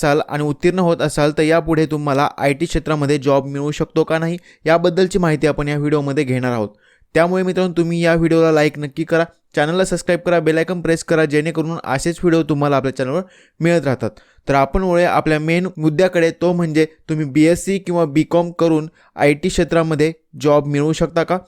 असाल आणि उत्तीर्ण होत असाल तर यापुढे तुम्हाला आय टी क्षेत्रामध्ये जॉब मिळू शकतो का नाही याबद्दलची माहिती आपण या व्हिडिओमध्ये घेणार आहोत. त्यामुळे मित्रांनो तुम्ही या व्हिडिओला लाईक नक्की करा चॅनलला सबस्क्राईब करा बेलायकन प्रेस करा जेणेकरून असेच व्हिडिओ तुम्हाला आपल्या चॅनलवर मिळत राहतात. तर आपण वळे आपल्या मेन मुद्द्याकडे तो म्हणजे तुम्ही बी एस सी किंवा बी कॉम करून आय टी क्षेत्रामध्ये जॉब मिळवू शकता का?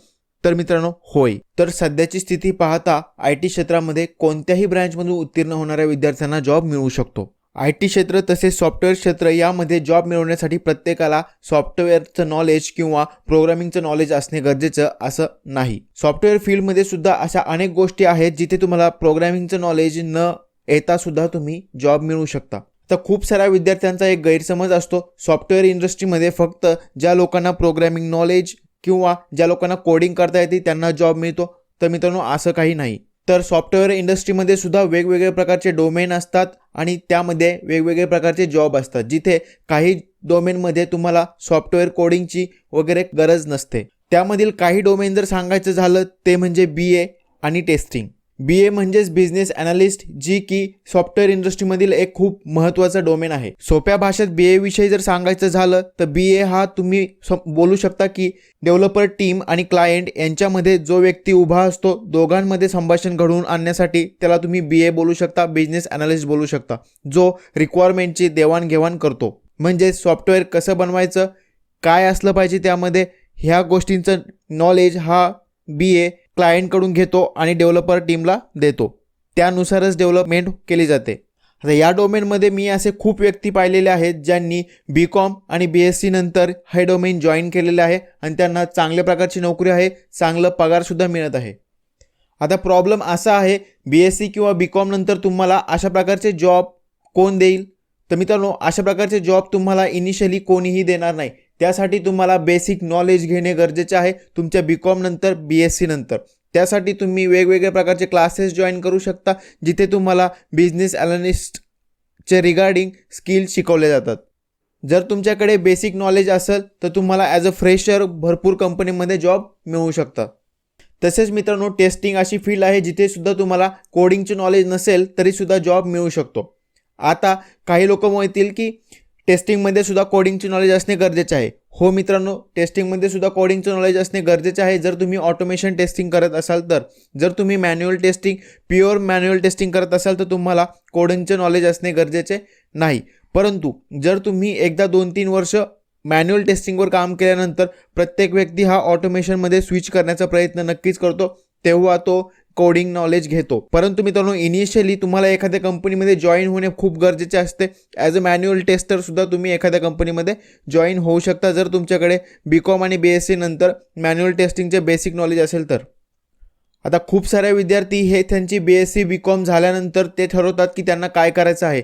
तर मित्रांनो होय. तर सध्याची स्थिती पाहता आय टी क्षेत्रामध्ये कोणत्याही ब्रँचमधून उत्तीर्ण होणाऱ्या विद्यार्थ्यांना जॉब मिळू शकतो. आय टी क्षेत्र तसेच सॉफ्टवेअर क्षेत्र यामध्ये जॉब मिळवण्यासाठी प्रत्येकाला सॉफ्टवेअरचं नॉलेज किंवा प्रोग्रामिंगचं नॉलेज असणे गरजेचं असं नाही. सॉफ्टवेअर फील्डमध्ये सुद्धा अशा अनेक गोष्टी आहेत जिथे तुम्हाला प्रोग्रामिंगचं नॉलेज न येता सुद्धा तुम्ही जॉब मिळवू शकता. तर खूप साऱ्या विद्यार्थ्यांचा एक गैरसमज असतो. सॉफ्टवेअर इंडस्ट्रीमध्ये फक्त ज्या लोकांना प्रोग्रामिंग नॉलेज किंवा ज्या लोकांना कोडिंग करता येते त्यांना जॉब मिळतो. तर मित्रांनो असं काही नाही. तर सॉफ्टवेअर इंडस्ट्रीमध्ये सुद्धा वेगवेगळ्या प्रकारचे डोमेन असतात आणि त्यामध्ये वेगवेगळे प्रकारचे जॉब असतात जिथे काही डोमेनमध्ये तुम्हाला सॉफ्टवेअर कोडिंगची वगैरे गरज नसते. त्यामधील काही डोमेन जर सांगायचं झालं ते म्हणजे बी ए आणि टेस्टिंग बी ए म्हणजेच बिझनेस अनालिस्ट जी की सॉफ्टवेअर इंडस्ट्रीमधील एक खूप महत्त्वाचा डोमेन आहे. सोप्या भाषेत बी ए विषयी जर सांगायचं झालं तर बी ए हा तुम्ही स- बोलू शकता की डेव्हलपर टीम आणि क्लायंट यांच्यामध्ये जो व्यक्ती उभा असतो दोघांमध्ये संभाषण घडवून आणण्यासाठी त्याला तुम्ही बी ए बोलू शकता बिझनेस अनालिस्ट बोलू शकता जो रिक्वायरमेंटची देवाणघेवाण करतो. म्हणजे सॉफ्टवेअर कसं बनवायचं काय असलं पाहिजे त्यामध्ये ह्या गोष्टींचं नॉलेज हा बी ए क्लायंटकडून घेतो आणि डेव्हलपर टीमला देतो. त्यानुसारच डेव्हलपमेंट केली जाते. आता या डोमेनमध्ये मी असे खूप व्यक्ती पाहिलेले आहेत ज्यांनी बी कॉम आणि बी एस सी नंतर हे डोमेन जॉईन केलेले आहे आणि त्यांना चांगल्या प्रकारची नोकरी आहे चांगलं पगारसुद्धा मिळत आहे. आता प्रॉब्लेम असा आहे बी एस सी किंवा बी कॉम नंतर तुम्हाला अशा प्रकारचे जॉब कोण देईल? तर मित्रांनो अशा प्रकारचे जॉब तुम्हाला इनिशियली कोणीही देणार नाही. त्यासाठी तुम्हाला बेसिक नॉलेज घेणे गरजेचे आहे. तुमच्या बी कॉम नंतर बी एस सी नंतर. त्यासाठी तुम्ही वेगवेगळ्या प्रकारचे क्लासेस जॉईन करू शकता जिथे तुम्हाला बिझनेस ॲनालिस्टचे रिगार्डिंग स्किल शिकवले जातात. जर तुमच्याकडे बेसिक नॉलेज असेल तर तुम्हाला ॲज अ फ्रेशर भरपूर कंपनीमध्ये जॉब मिळू शकतात तसेच मित्रांनो टेस्टिंग अशी फील्ड आहे जिथे सुद्धा तुम्हाला कोडिंगचे नॉलेज नसेल तरीसुद्धा जॉब मिळू शकतो. आता काही लोक म्हणतील की टेस्टिंगमध्ये सुद्धा कोडिंगचे नॉलेज असणे गरजेचे आहे. हो मित्रांनो टेस्टिंगमध्ये सुद्धा कोडिंगचं नॉलेज असणे गरजेचे आहे. जर तुम्ही ऑटोमेशन टेस्टिंग करत असाल तर जर तुम्ही manual testing pure manual testing करत असाल तर तुम्हाला कोडिंगचे नॉलेज असणे गरजेचे नाही. परंतु जर तुम्ही एकदा दोन तीन वर्ष मॅन्युअल टेस्टिंगवर काम केल्यानंतर प्रत्येक व्यक्ती हा ऑटोमेशनमध्ये स्विच करण्याचा प्रयत्न नक्कीच करतो. तेव्हा तो कोडिंग नॉलेज घेतो. परंतु मित्रांनो इनिशियली तुम्हाला एखाद्या कंपनीमध्ये जॉईन होणे खूप गरजेचे असते. ॲज अ मॅन्युअल टेस्टरसुद्धा तुम्ही एखाद्या कंपनीमध्ये जॉईन होऊ शकता. जर तुमच्याकडे बी कॉम आणि बी एस सी नंतर मॅन्युअल टेस्टिंगचे बेसिक नॉलेज असेल तर. आता खूप सारे विद्यार्थी हे त्यांची B S C B com झाल्यानंतर ते ठरवतात की त्यांना काय करायचं आहे.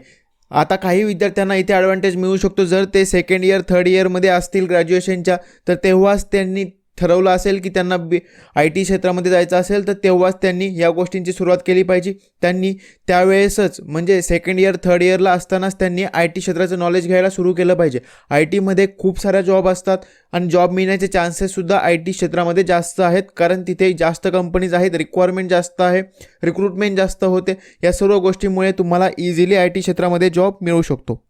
आता काही विद्यार्थ्यांना इथे ॲडव्हान्टेज मिळू शकतो. जर ते सेकंड इयर थर्ड इयरमध्ये असतील ग्रॅज्युएशनच्या तर तेव्हाच त्यांनी ठरवलं असेल की त्यांना बी आय टी क्षेत्रामध्ये जायचं असेल तर तेव्हाच त्यांनी या गोष्टींची सुरुवात केली पाहिजे. त्यांनी त्यावेळेसच म्हणजे सेकंड इयर थर्ड इयरला असतानाच त्यांनी आय टी क्षेत्राचं नॉलेज घ्यायला सुरू केलं पाहिजे. आय टीमध्ये खूप साऱ्या जॉब असतात आणि जॉब मिळण्याचे चान्सेससुद्धा आय टी क्षेत्रामध्ये जास्त आहेत कारण तिथे जास्त कंपनीज आहेत रिक्वायरमेंट जास्त आहे रिक्रुटमेंट जास्त होते. या सर्व गोष्टीमुळे तुम्हाला इझिली आय टी क्षेत्रामध्ये जॉब मिळू शकतो.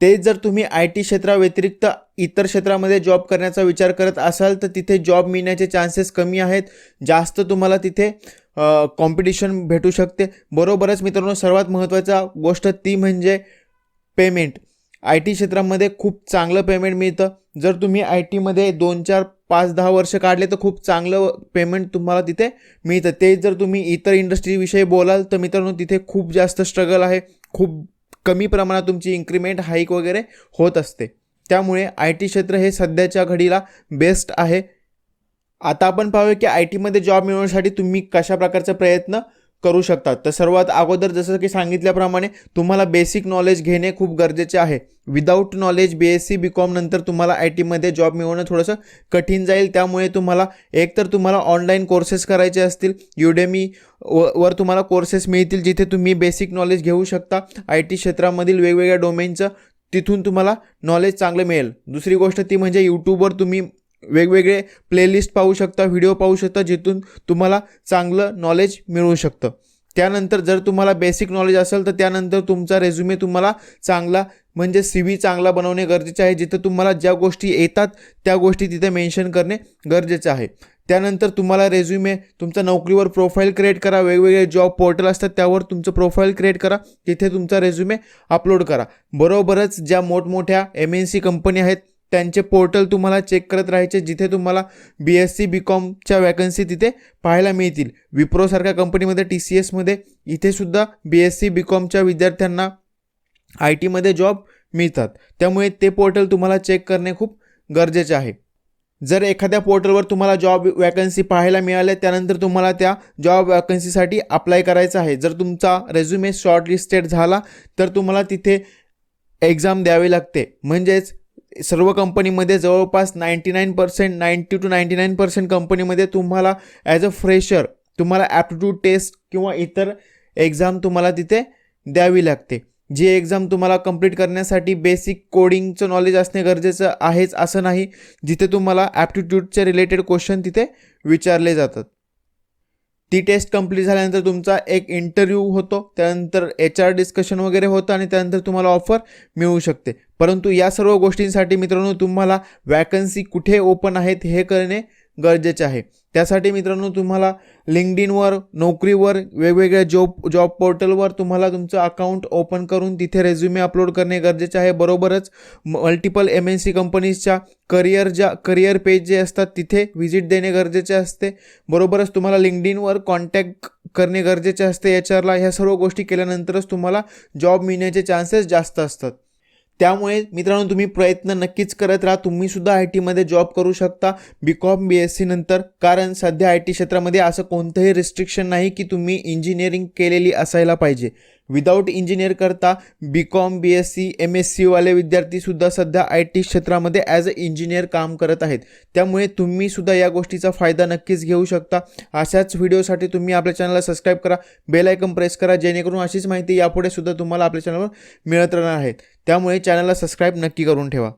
तेच जर तुम्ही आय टी क्षेत्राव्यतिरिक्त इतर क्षेत्रामध्ये जॉब करण्याचा विचार करत असाल तर तिथे जॉब मिळण्याचे चान्सेस कमी आहेत. जास्त तुम्हाला तिथे कॉम्पिटिशन भेटू शकते. बरोबरच मित्रांनो सर्वात महत्त्वाचा गोष्ट ती म्हणजे पेमेंट आय टी क्षेत्रामध्ये खूप चांगलं पेमेंट मिळतं. जर तुम्ही आय टीमध्ये दोन चार पाच दहा वर्ष काढले तर खूप चांगलं पेमेंट तुम्हाला तिथे मिळतं. तेच जर तुम्ही इतर इंडस्ट्रीविषयी बोलाल तर मित्रांनो तिथे खूप जास्त स्ट्रगल आहे. खूप कमी प्रमाणात तुमची इन्क्रीमेंट हाईक वगैरे होत असते. त्यामुळे आय टी क्षेत्र हे सध्याच्या घडीला बेस्ट आहे. आता आपण पाहूया की आय टीमध्ये जॉब मिळवण्यासाठी तुम्ही कशा प्रकारचा प्रयत्न करू शकतात. तर सर्वात अगोदर जसं की सांगितल्याप्रमाणे तुम्हाला बेसिक नॉलेज घेणे खूप गरजेचे आहे. Without knowledge B S C B com नंतर तुम्हाला आय टीमध्ये जॉब मिळवणं थोडंसं कठीण जाईल. त्यामुळे तुम्हाला एकतर तुम्हाला ऑनलाईन कोर्सेस करायचे असतील. युडेमी व वर तुम्हाला कोर्सेस मिळतील जिथे तुम्ही बेसिक नॉलेज घेऊ शकता. आय टी क्षेत्रामधील वेगवेगळ्या डोमेनचं तिथून तुम्हाला नॉलेज चांगलं मिळेल. दुसरी गोष्ट ती म्हणजे यूट्यूबवर तुम्ही वेगवेगळे प्लेलिस्ट पाहू शकता व्हिडिओ पाहू शकता जिथून तुम्हाला चांगलं नॉलेज मिळू शकतं. त्यानंतर जर तुम्हाला बेसिक नॉलेज असेल तर त्यानंतर तुमचा रेझ्युमे तुम्हाला चांगला म्हणजे सी व्ही चांगला बनवणे गरजेचे आहे. जिथं तुम्हाला ज्या गोष्टी येतात त्या गोष्टी तिथे मेन्शन करणे गरजेचं आहे. त्यानंतर तुम्हाला रेझ्युमे तुमचा नोकरीवर प्रोफाईल क्रिएट करा. वेगवेगळे जॉब पोर्टल असतात त्यावर तुमचं प्रोफाईल क्रिएट करा. तिथे तुमचा रेझ्युमे अपलोड करा. बरोबरच ज्या मोठमोठ्या एम एन सी कंपनी आहेत त्यांचे पोर्टल तुम्हाला चेक करत राहायचे जिथे तुम्हाला बी एस सी बी कॉमच्या वॅकन्सी तिथे पाहायला मिळतील. विप्रोसारख्या कंपनीमध्ये टी सी एसमध्ये इथेसुद्धा बी एस सी बी कॉमच्या विद्यार्थ्यांना आय टीमध्ये जॉब मिळतात. त्यामुळे ते पोर्टल तुम्हाला चेक करणे खूप गरजेचे आहे. जर एखाद्या पोर्टलवर तुम्हाला जॉब वॅकन्सी पाहायला मिळाल्या त्यानंतर तुम्हाला त्या जॉब वॅकन्सीसाठी अप्लाय करायचं आहे. जर तुमचा रेझ्युमे शॉर्ट लिस्टेड झाला तर तुम्हाला तिथे एक्झाम द्यावी लागते. म्हणजेच सर्व कंपनीमध्ये जवळपास ninety nine percent ninety two ninety nine percent कंपनीमध्ये तुम्हाला ॲज अ फ्रेशर तुम्हाला ॲप्टिट्यूड टेस्ट किंवा इतर एक्झाम तुम्हाला तिथे द्यावी लागते. जी एक्झाम तुम्हाला कंप्लीट करण्यासाठी बेसिक कोडिंगचं नॉलेज असणे गरजेचं आहेच असं नाही जिथे तुम्हाला ॲप्टिट्यूडचे रिलेटेड क्वेश्चन तिथे विचारले जातात. ती टेस्ट कंप्लीट झाल्यानंतर तुमचा एक इंटरव्ह्यू होतो त्यानंतर एच आर डिस्कशन वगैरे होतं आणि त्यानंतर तुम्हाला ऑफर मिळू शकते. परंतु या सर्व गोष्टींसाठी मित्रांनो तुम्हाला वॅकन्सी कुठे ओपन आहेत हे करणे गरजेचे आहे. त्यासाठी मित्रांनो तुम्हाला लिंकडिनवर नोकरीवर वेगवेगळ्या जॉब जॉब पोर्टलवर तुम्हाला तुमचं अकाउंट ओपन करून तिथे रेझ्युमे अपलोड करणे गरजेचे आहे. बरोबरच मल्टिपल एम एन सी कंपनीजच्या करिअर ज्या करिअर पेज जे असतात तिथे व्हिजिट देणे गरजेचे असते. बरोबरच तुम्हाला लिंकडिनवर कॉन्टॅक्ट करणे गरजेचे असते. एच आरला ह्या सर्व गोष्टी केल्यानंतरच तुम्हाला जॉब मिळण्याचे चान्सेस जास्त असतात. त्यामुळे मित्रांनो तुम्ही प्रयत्न नक्कीच करत राहा. तुम्ही सुद्धा आय टीमध्ये जॉब करू शकता. B com B S C नंतर. कारण सध्या आय टी क्षेत्रामध्ये असं कोणतंही रिस्ट्रिक्शन नाही की तुम्ही इंजिनिअरिंग केलेली असायला पाहिजे. विदाऊट इंजिनियर करता B com B S C M S सीवाले विद्यार्थीसुद्धा सध्या आय टी क्षेत्रामध्ये ॲज अ इंजिनियर काम करत आहेत. त्यामुळे तुम्हीसुद्धा या गोष्टीचा फायदा नक्कीच घेऊ शकता. अशाच व्हिडिओसाठी तुम्ही आपल्या चॅनलला सबस्क्राईब करा बेल आयकन प्रेस करा जेणेकरून अशीच माहिती यापुढे सुद्धा तुम्हाला आपल्या चॅनलवर मिळत राहणार आहेत त्यामुळे चॅनलला सबस्क्राईब नक्की करून ठेवा.